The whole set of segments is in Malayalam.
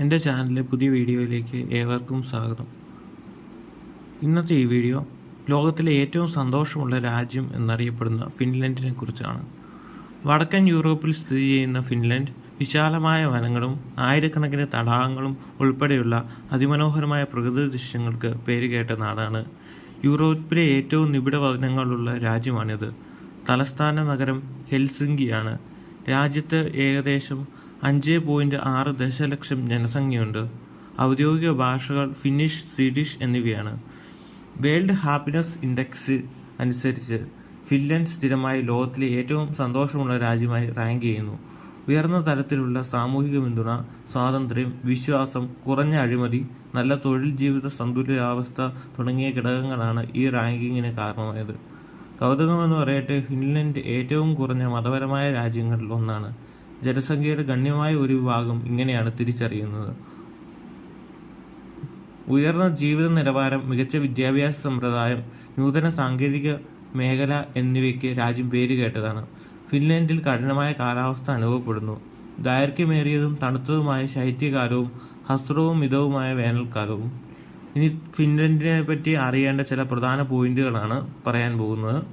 എന്റെ ചാനലിലെ പുതിയ വീഡിയോയിലേക്ക് ഏവർക്കും സ്വാഗതം. ഇന്നത്തെ ഈ വീഡിയോ ലോകത്തിലെ ഏറ്റവും സന്തോഷമുള്ള രാജ്യം എന്നറിയപ്പെടുന്ന ഫിൻലൻഡിനെ കുറിച്ചാണ്. വടക്കൻ യൂറോപ്പിൽ സ്ഥിതി ചെയ്യുന്ന ഫിൻലൻഡ് വിശാലമായ വനങ്ങളും ആയിരക്കണക്കിന് തടാകങ്ങളും ഉൾപ്പെടെയുള്ള അതിമനോഹരമായ പ്രകൃതി ദൃശ്യങ്ങൾക്ക് പേരുകേട്ട നാടാണ്. യൂറോപ്പിലെ ഏറ്റവും നിബിഡ വനങ്ങളുള്ള രാജ്യമാണിത്. തലസ്ഥാന നഗരം ഹെൽസിങ്കിയാണ്. രാജ്യത്ത് ഏകദേശം അഞ്ച് പോയിന്റ് ആറ് ദശലക്ഷം ജനസംഖ്യയുണ്ട്. ഔദ്യോഗിക ഭാഷകൾ ഫിന്നിഷ് സ്വീഡിഷ് എന്നിവയാണ്. വേൾഡ് ഹാപ്പിനെസ് ഇൻഡെക്സ് അനുസരിച്ച് ഫിൻലൻഡ് സ്ഥിരമായി ലോകത്തിലെ ഏറ്റവും സന്തോഷമുള്ള രാജ്യമായി റാങ്ക് ചെയ്യുന്നു. ഉയർന്ന തലത്തിലുള്ള സാമൂഹിക പിന്തുണ സ്വാതന്ത്ര്യം വിശ്വാസം കുറഞ്ഞ അഴിമതി നല്ല തൊഴിൽ ജീവിത സന്തുലിതാവസ്ഥ തുടങ്ങിയ ഘടകങ്ങളാണ് ഈ റാങ്കിങ്ങിന് കാരണമായത്. കൗതുകമെന്ന് പറയട്ടെ ഫിൻലൻഡ് ഏറ്റവും കുറഞ്ഞ മതപരമായ രാജ്യങ്ങളിൽ ഒന്നാണ്. ജനസംഖ്യയുടെ ഗണ്യമായ ഒരു വിഭാഗം ഇങ്ങനെയാണ് തിരിച്ചറിയുന്നത്. ഉയർന്ന ജീവിത നിലവാരം മികച്ച വിദ്യാഭ്യാസ സമ്പ്രദായം നൂതന സാങ്കേതിക മേഖല എന്നിവയ്ക്ക് രാജ്യം പേരുകേട്ടതാണ് ഫിൻലൻഡിൽ കഠിനമായ കാലാവസ്ഥ അനുഭവപ്പെടുന്നു. ദൈർഘ്യമേറിയതും തണുത്തതുമായ ശൈത്യകാലവും ഹസ്രവും മിതവുമായ വേനൽക്കാലവും. ഇനി ഫിൻലൻഡിനെ പറ്റി അറിയേണ്ട ചില പ്രധാന പോയിന്റുകളാണ് പറയാൻ പോകുന്നത്.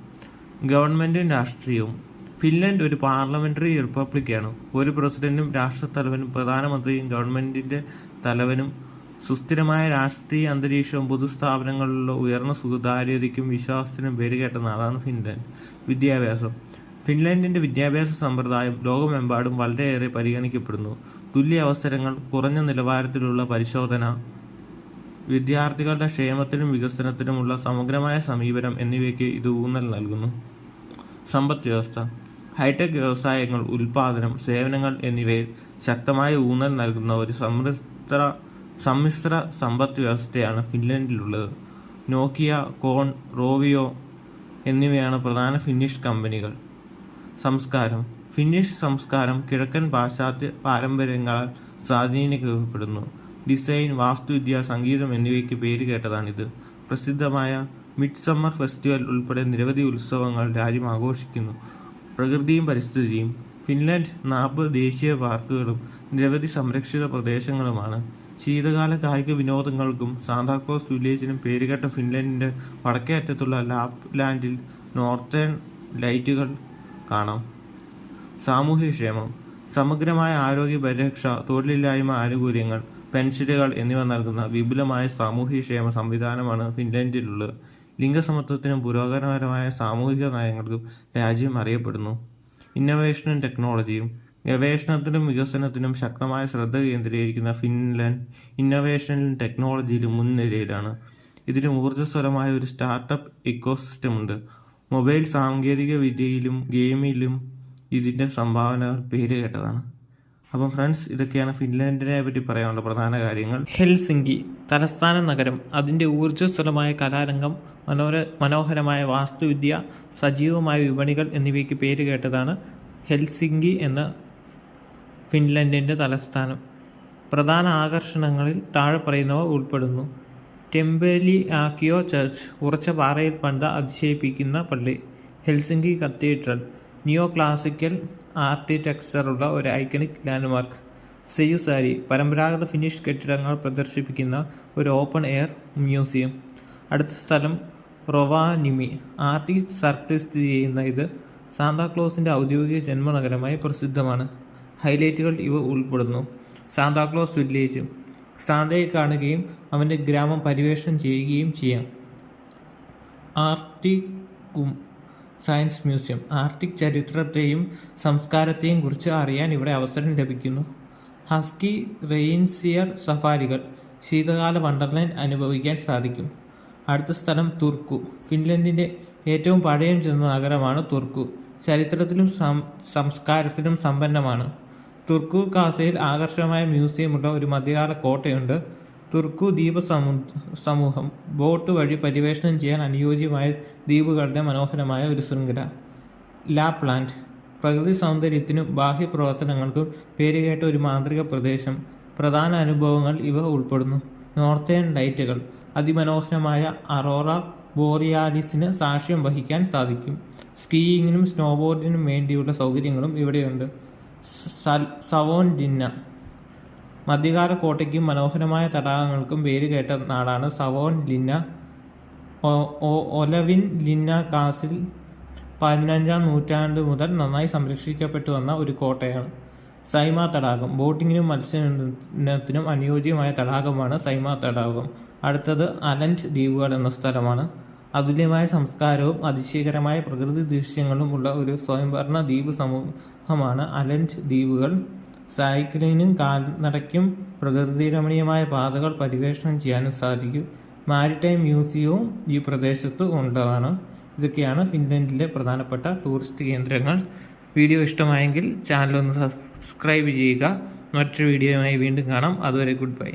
ഗവൺമെന്റും രാഷ്ട്രീയവും ഫിൻലൻഡ് ഒരു പാർലമെന്ററി റിപ്പബ്ലിക്കാണ്. ഒരു പ്രസിഡന്റും രാഷ്ട്രത്തലവനും പ്രധാനമന്ത്രിയും ഗവൺമെന്റിന്റെ തലവനും സുസ്ഥിരമായ രാഷ്ട്രീയ അന്തരീക്ഷവും പൊതുസ്ഥാപനങ്ങളിലുള്ള ഉയർന്ന സുതാര്യതയ്ക്കും വിശ്വാസത്തിനും പേരുകേട്ട നാടാണ് ഫിൻലൻഡ്. വിദ്യാഭ്യാസം. ഫിൻലൻഡിന്റെ വിദ്യാഭ്യാസ സമ്പ്രദായം ലോകമെമ്പാടും വളരെയേറെ പരിഗണിക്കപ്പെടുന്നു. തുല്യ അവസരങ്ങൾ കുറഞ്ഞ നിലവാരത്തിലുള്ള പരിശോധന വിദ്യാർത്ഥികളുടെ ക്ഷേമത്തിനും വികസനത്തിനുമുള്ള സമഗ്രമായ സമീപനം എന്നിവയ്ക്ക് ഇത് ഊന്നൽ നൽകുന്നു. സമ്പദ് വ്യവസ്ഥ ഹൈടെക് വ്യവസായങ്ങൾ ഉൽപാദനം സേവനങ്ങൾ എന്നിവയിൽ ശക്തമായ ഊന്നൽ നൽകുന്ന ഒരു സമ്മിശ്ര സമ്മിശ്ര സമ്പദ് വ്യവസ്ഥയാണ് ഫിൻലൻഡിലുള്ളത്. നോക്കിയ കോൺ റോവിയോ എന്നിവയാണ് പ്രധാന ഫിന്നിഷ് കമ്പനികൾ. സംസ്കാരം. ഫിന്നിഷ് സംസ്കാരം കിഴക്കൻ പാശ്ചാത്യ പാരമ്പര്യങ്ങളാൽ സ്വാധീനിക്കപ്പെടുന്നു. ഡിസൈൻ വാസ്തുവിദ്യ സംഗീതം എന്നിവയ്ക്ക് പേര് കേട്ടതാണിത്. പ്രസിദ്ധമായ മിഡ് സമ്മർ ഫെസ്റ്റിവൽ ഉൾപ്പെടെ നിരവധി ഉത്സവങ്ങൾ രാജ്യം ആഘോഷിക്കുന്നു. പ്രകൃതിയും പരിസ്ഥിതിയും ഫിൻലൻഡ് നാൽപ്പത് ദേശീയ പാർക്കുകളും നിരവധി സംരക്ഷിത പ്രദേശങ്ങളുമാണ്. ശീതകാല കായിക വിനോദങ്ങൾക്കും സാന്താക്ലോസ് വില്ലേജിനും പേരുകേട്ട ഫിൻലാൻഡിന്റെ വടക്കേ അറ്റത്തുള്ള ലാപ്ലാൻഡിൽ നോർത്തേൺ ലൈറ്റുകൾ കാണാം. സാമൂഹ്യക്ഷേമം സമഗ്രമായ ആരോഗ്യ പരിരക്ഷ തൊഴിലില്ലായ്മ ആനുകൂല്യങ്ങൾ പെൻഷനുകൾ എന്നിവ നൽകുന്ന വിപുലമായ സാമൂഹ്യക്ഷേമ സംവിധാനമാണ് ഫിൻലാൻഡിലുള്ളത്. ലിംഗസമത്വത്തിനും പുരോഗമനപരമായ സാമൂഹിക നയങ്ങൾക്കും രാജ്യം അറിയപ്പെടുന്നു. ഇന്നൊവേഷനും ടെക്നോളജിയും ഗവേഷണത്തിനും വികസനത്തിനും ശക്തമായ ശ്രദ്ധ കേന്ദ്രീകരിക്കുന്ന ഫിൻലൻഡ് ഇന്നോവേഷനിലും ടെക്നോളജിയിലും മുൻനിരയിലാണ്. ഇതിന് ഊർജസ്വലമായ ഒരു സ്റ്റാർട്ടപ്പ് ഇക്കോസിസ്റ്റം ഉണ്ട്. മൊബൈൽ സാങ്കേതിക വിദ്യയിലും ഗെയിമിലും ഇതിന്റെ സംഭാവനകൾ പേര് കേട്ടതാണ് അപ്പം ഫ്രണ്ട്സ് ഇതൊക്കെയാണ് ഫിൻലാൻഡിനെ പറ്റി പറയാനുള്ള പ്രധാന കാര്യങ്ങൾ. ഹെൽസിങ്കി തലസ്ഥാന നഗരം അതിന്റെ ഊർജസ്വലമായ കലാരംഗം മനോര മനോഹരമായ വാസ്തുവിദ്യ സജീവമായ വിപണികൾ എന്നിവയ്ക്ക് പേര് കേട്ടതാണ് ഹെൽസിങ്കി എന്ന ഫിൻലൻഡിന്റെ തലസ്ഥാനം. പ്രധാന ആകർഷണങ്ങളിൽ താഴെ പറയുന്നവ ഉൾപ്പെടുന്നു. ടെമ്പലി ആക്കിയോ ചർച്ച് ഉറച്ച പാറയിൽ പണിത അതിശയിപ്പിക്കുന്ന പള്ളി ഹെൽസിങ്കി കത്തീഡ്രൽ നിയോ ക്ലാസിക്കൽ ആർക്കിടെക്ചറുള്ള ഒരു ഐക്കണിക് ലാൻഡ്മാർക്ക് സെയുസാരി പരമ്പരാഗത ഫിനിഷ് കെട്ടിടങ്ങൾ പ്രദർശിപ്പിക്കുന്ന ഒരു ഓപ്പൺ എയർ മ്യൂസിയം അടുത്ത സ്ഥലം റൊവാനിമി ആർട്ടി സർക്കിൾ സ്ഥിതി ചെയ്യുന്ന ഇത് സാന്താക്ലോസിന്റെ ഔദ്യോഗിക ജന്മനഗരമായി പ്രസിദ്ധമാണ്. ഹൈലൈറ്റുകൾ ഇവ ഉൾപ്പെടുന്നു. സാന്താക്ലോസ് വില്ലേജ് സാന്തയെ കാണുകയും അവന്റെ ഗ്രാമം പര്യവേഷണം ചെയ്യുകയും ചെയ്യാം. ആർട്ടിക്കും സയൻസ് മ്യൂസിയം. ആർട്ടിക് ചരിത്രത്തെയും സംസ്കാരത്തെയും കുറിച്ച് അറിയാൻ ഇവിടെ അവസരം ലഭിക്കുന്നു. ഹസ്കി റെയിൻസിയർ സഫാരികൾ ശീതകാല വണ്ടർലാൻഡ് അനുഭവിക്കാൻ സാധിക്കും. അടുത്ത സ്ഥലം തുർക്കു. ഫിൻലൻഡിന്റെ ഏറ്റവും പഴയ ചെന്ന നഗരമാണ് തുർക്കു. ചരിത്രത്തിലും സംസ്കാരത്തിലും സമ്പന്നമാണ്. തുർക്കു കാസയിൽ ആകർഷകമായ മ്യൂസിയമുള്ള ഒരു മധ്യകാല കോട്ടയുണ്ട്. തുർക്കു ദ്വീപ സമൂഹം ബോട്ട് വഴി പര്യവേഷണം ചെയ്യാൻ അനുയോജ്യമായ ദ്വീപുകളുടെ മനോഹരമായ ഒരു ശൃംഖല. ലാപ്ലാൻഡ് പ്രകൃതി സൗന്ദര്യത്തിനും ബാഹ്യ പ്രവർത്തനങ്ങൾക്കും പേരുകേട്ട ഒരു മാന്ത്രിക പ്രദേശം. പ്രധാന അനുഭവങ്ങൾ ഇവ ഉൾപ്പെടുന്നു. നോർത്തേൺ ലൈറ്റുകൾ. അതിമനോഹരമായ അറോറ ബോറിയാലിസിന് സാക്ഷ്യം വഹിക്കാൻ സാധിക്കും. സ്കീയിങ്ങിനും സ്നോബോർഡിനും വേണ്ടിയുള്ള സൗകര്യങ്ങളും ഇവിടെയുണ്ട്. സവോൺ ജിന്ന. മധ്യകാല കോട്ടയ്ക്കും മനോഹരമായ തടാകങ്ങൾക്കും പേരുകേട്ട നാടാണ് സവോൺ ലിന്ന. ഒലവിൻ ലിന്ന കാസിൽ പതിനഞ്ചാം നൂറ്റാണ്ട് മുതൽ നന്നായി സംരക്ഷിക്കപ്പെട്ടു വന്ന ഒരു കോട്ടയാണ് സൈമ തടാകം. ബോട്ടിങ്ങിനും മത്സ്യബന്ധനത്തിനും അനുയോജ്യമായ തടാകമാണ് സൈമ തടാകം. അടുത്തത് അലന്റ് ദ്വീപുകൾ എന്ന സ്ഥലമാണ്. അതുല്യമായ സംസ്കാരവും അതിശയകരമായ പ്രകൃതി ദൃശ്യങ്ങളും ഉള്ള ഒരു സ്വയംഭരണ ദ്വീപ് സമൂഹമാണ് അലന്റ് ദ്വീപുകൾ. സൈക്ലിങ്ങിനും കാൽനടയ്ക്കും പ്രകൃതിരമണീയമായ പാതകൾ പരിവേഷണം ചെയ്യാനും സാധിക്കും. മാരിടൈം മ്യൂസിയവും ഈ പ്രദേശത്ത് ഉള്ളതാണ്. ഇതൊക്കെയാണ് ഫിൻലൻഡിലെ പ്രധാനപ്പെട്ട ടൂറിസ്റ്റ് കേന്ദ്രങ്ങൾ. വീഡിയോ ഇഷ്ടമായെങ്കിൽ ചാനൽ ഒന്ന് സബ്സ്ക്രൈബ് ചെയ്യുക. മറ്റൊരു വീഡിയോയുമായി വീണ്ടും കാണാം. അതുവരെ ഗുഡ് ബൈ.